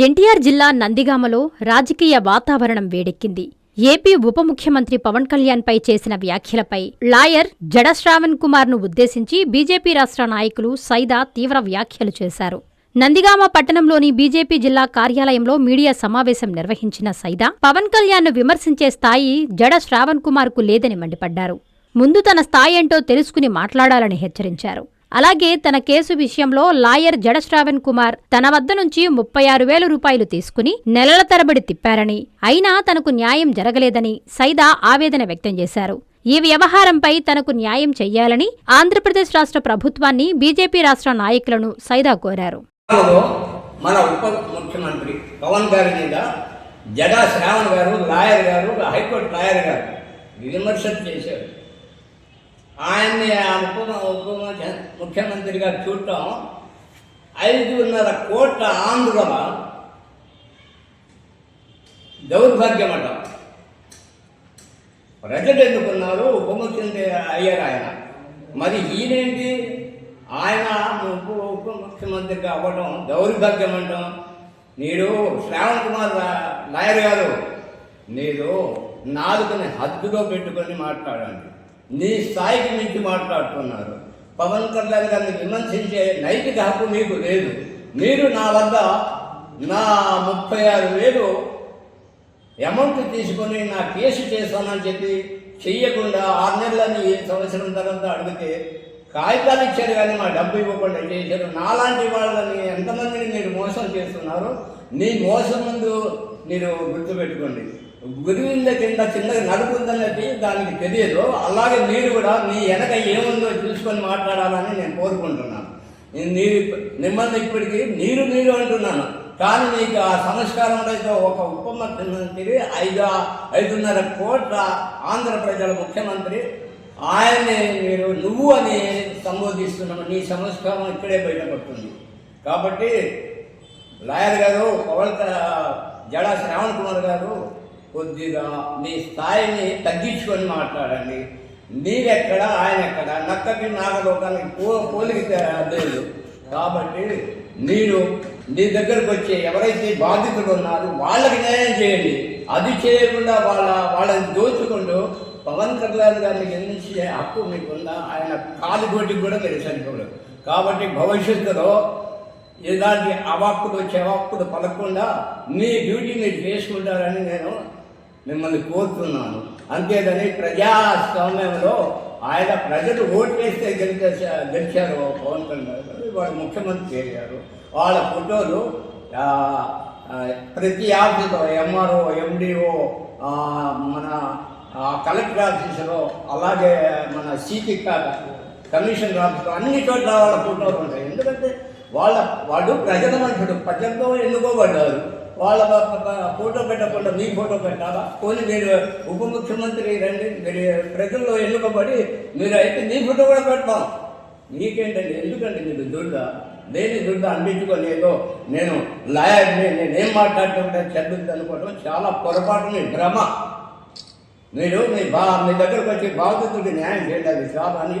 ఎన్టీఆర్ జిల్లా నందిగామలో రాజకీయ వాతావరణం వేడెక్కింది. ఏపీ ఉప ముఖ్యమంత్రి పవన్ కళ్యాణ్పై చేసిన వ్యాఖ్యలపై లాయర్ జడ శ్రావణ్ కుమార్ను ఉద్దేశించి బీజేపీ రాష్ట్ర నాయకులు సైదా తీవ్ర వ్యాఖ్యలు చేశారు. నందిగామ పట్టణంలోని బీజేపీ జిల్లా కార్యాలయంలో మీడియా సమావేశం నిర్వహించిన సైదా పవన్ కళ్యాణ్ను విమర్శించే స్థాయి జడ శ్రావణ్ కుమార్కు లేదని మండిపడ్డారు. ముందు తన స్థాయి ఏంటో తెలుసుకుని మాట్లాడాలని హెచ్చరించారు. అలాగే తన కేసు విషయంలో లాయర్ జడ శ్రావణ్ కుమార్ తన వద్ద నుంచి ముప్పై ఆరు వేల రూపాయలు తీసుకుని నెలల తరబడి తిప్పారని. అయినా తనకు న్యాయం జరగలేదని సైదా ఆవేదన వ్యక్తం చేశారు. ఈ వ్యవహారంపై తనకు న్యాయం చెయ్యాలని ఆంధ్రప్రదేశ్ రాష్ట్ర ప్రభుత్వాన్ని బీజేపీ రాష్ట్ర నాయకులను సైదా కోరారు. మన ఉప ముఖ్యమంత్రి పవన్ గారి మీద జడా శ్రావణ్ గారు లాయర్ గారు హైకోర్టు లాయర్ గారు విమర్శలు చేశారు. ఆయన్ని ఆ ఉప ఉప ముఖ్యమంత్రిగా చూడటం ఐదున్నర కోట్ల ఆంధ్రుల దౌర్భాగ్యమట. ప్రజలు ఎందుకున్నారు? ఉప ముఖ్యమంత్రి అయ్యారు ఆయన. మరి ఈయనేంటి? ఆయన ఉప ఉప ముఖ్యమంత్రిగా అవ్వడం దౌర్భాగ్యం అంటాం మీరు శ్రావణ్ కుమార్ నాయర్ లాయర్ గారు మీరు నాలుగుని హద్దులో పెట్టుకొని మాట్లాడండి. నీ స్థాయికి మించి మాట్లాడుతున్నారు. పవన్ కళ్యాణ్ గారిని విమర్శించే నైతిక హక్కు మీకు లేదు. మీరు నా వద్ద నా ముప్పై ఆరు వేలు అమౌంట్ తీసుకొని నా కేసు చేస్తానని చెప్పి చెయ్యకుండా ఆరు నెలలని సంవత్సరం తర్వాత అడిగితే కాగితాలు ఇచ్చారు కానీ మా డబ్బు ఇవ్వకుండా చేశారు. నాలాంటి వాళ్ళని ఎంతమందిని మీరు మోసం చేస్తున్నారు? నీ మోసం ముందు మీరు గుర్తుపెట్టుకోండి. గురువింద కింద చిన్నగా నడుపుందనేది దానికి తెలియదు. అలాగే మీరు కూడా మీ వెనక ఏముందో చూసుకొని మాట్లాడాలని నేను కోరుకుంటున్నాను. నేను నీరు మిమ్మల్ని ఇప్పటికీ నీరు నీరు అంటున్నాను. కానీ మీకు ఆ సంస్కారం అయితే ఒక ఉప ముఖ్యమంత్రి ఐదు ఐదున్నర కోట్ల ఆంధ్ర ప్రజల ముఖ్యమంత్రి ఆయన్ని మీరు నువ్వు అని సంబోధిస్తున్నావు నీ సంస్కారం ఇక్కడే బయటపడుతుంది. కాబట్టి లాయర్ గారు పవన్ జడా శ్రావణ్ కుమార్ గారు కొద్దిగా మీ స్థాయిని తగ్గించుకొని మాట్లాడండి. మీరెక్కడ ఆయన ఎక్కడ నక్కకి నాగలోకానికి పో పోలిక లేదు. కాబట్టి మీరు మీ దగ్గరకు వచ్చే ఎవరైతే బాధితులు ఉన్నారో వాళ్ళకి న్యాయం చేయండి. అది చేయకుండా వాళ్ళ వాళ్ళని దోచుకుంటూ పవన్ కళ్యాణ్ గారిని గెలిచే హక్కు మీకుందా? ఆయన కాలుగోటికి కూడా మీరు సరిపోలేదు కాబట్టి భవిష్యత్తులో ఇలాంటి అవాక్కులు చెవాక్కులు పలకుండా మీ డ్యూటీ మీరు చేసుకుంటారని నేను మిమ్మల్ని కోరుతున్నాను. అంతేగాని ప్రజాస్వామ్యంలో ఆయన ప్రజలు ఓటు వేస్తే గెలిచే గెలిచారు పవన్ కళ్యాణ్ గారు. వాళ్ళు ముఖ్యమంత్రి అయ్యారు వాళ్ళ ఫోటోలు ప్రతి ఆఫీసులో ఎంఆర్ఓ ఎండిఓ మన కలెక్టర్ ఆఫీసులో అలాగే మన సిటీ కమిషన్ ఆఫీసులో అన్ని చోట్ల వాళ్ళ ఫోటోలు ఉంటాయి. ఎందుకంటే వాళ్ళ వాళ్ళు ప్రజల మనుషుడు ప్రజలతో ఎన్నుకోబడ్డారు వాళ్ళ ఫోటో పెట్టకుండా మీ ఫోటో పెట్టాలా? పోనీ మీరు ఉప ముఖ్యమంత్రి రండి మీరు ప్రజల్లో ఎన్నుకోబడి మీరు అయితే మీ ఫోటో కూడా పెడతాం. మీకేంటండి? ఎందుకండి మీరు దుర్ద? లేని దుర్ద అందించుకోలేదు. నేను లాయర్ని నేనేం మాట్లాడుతుంటే చదువుతుంది అనుకోవడం చాలా పొరపాటుని భ్రమ. మీరు మీ బా మీ దగ్గరకు వచ్చి బాధితుడికి న్యాయం చేయండి అది చాలా అని